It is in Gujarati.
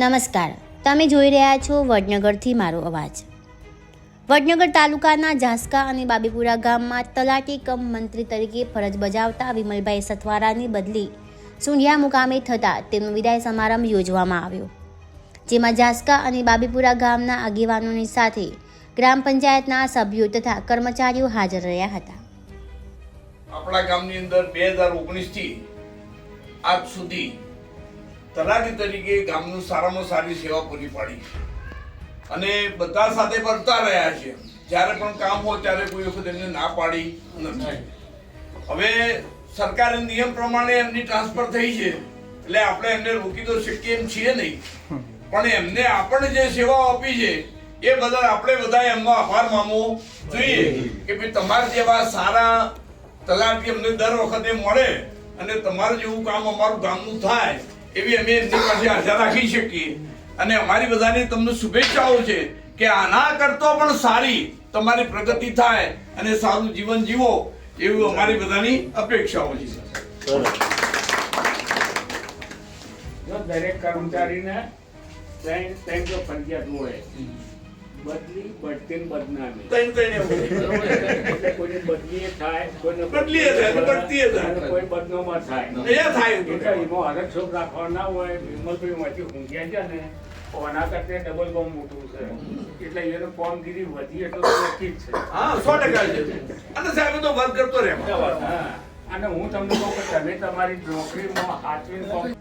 નમસ્કાર. તમે જોઈ રહ્યા છો વડનગરથી મારો અવાજ. વડનગર તાલુકાના ઝાસકા અને બાબીપુરા ગામમાં તલાટી કમ મંત્રી તરીકે ફરજ બજાવતા વિમલભાઈ સથવારાની બદલી સુંઢિયા મુકામે થતાં તેમનો વિદાય સમારંભ યોજવામાં આવ્યો. જેમાં ઝાસકા અને બાબીપુરા ગામના આગેવાનોની સાથે ગ્રામ પંચાયતના સભ્યો તથા કર્મચારીઓ હાજર રહ્યા હતા. આપણા ગામની અંદર બે હજાર ઓગણીસથી આજ સુધી તલાટી તરીકે ગામનું સારામાં સારી સેવા પૂરી પાડી અને બધા સાથે કરતા રહ્યા છે. જ્યારે પણ કામ હોય ત્યારે કોઈ વખત એમને ના પાડી નથી. હવે સરકારે નિયમ પ્રમાણે એમની ટ્રાન્સફર થઈ છે. એટલે આપણે એમને રોકી તો શકીએ એમ છીએ નહીં. પણ એમને આપણને જે સેવાઓ આપી છે, એ બદલ આપણે બધા એમનો આભાર માનવો જોઈએ કે ભાઈ તમારા જેવા સારા તલાટી અમને દર વખતે મળે અને તમારું જેવું કામ અમારું ગામનું થાય એવી અમે એમની પાસે આશા રાખી શકીએ. અને અમારી બધાની તમને શુભેચ્છાઓ છે કે આના કરતો પણ સારી તમારી પ્રગતિ થાય અને સારું જીવન જીવો એવું અમારી બધાની અપેક્ષાઓ છે. દરેક કર્મચારીને ત્રણ ત્રણ જો ફરજિયાત હોય બદલી બદનામી. ત્રણ ત્રણ એવું છે. એટલે કોઈને બદલી એ થાય કોઈને બદલી થાય, અને થાય. કોઈ બદનામાં થાય એ થાય એટલે એમાં હરખ રાખવા ના હોય વિમલભાઈ માંથી ઊંઘ્યા છે ને ઓના કરતા ડબલ બોમ્બ મોટું છે એટલે એનું કામગીરી વધી એટલે તો નક્કી જ છે હા સો ટકા છે અને સાહેબ તો વર્ક કરતો રહેવા. અને હું તમને કહું કે તમે તમારી નોકરીમાં કામ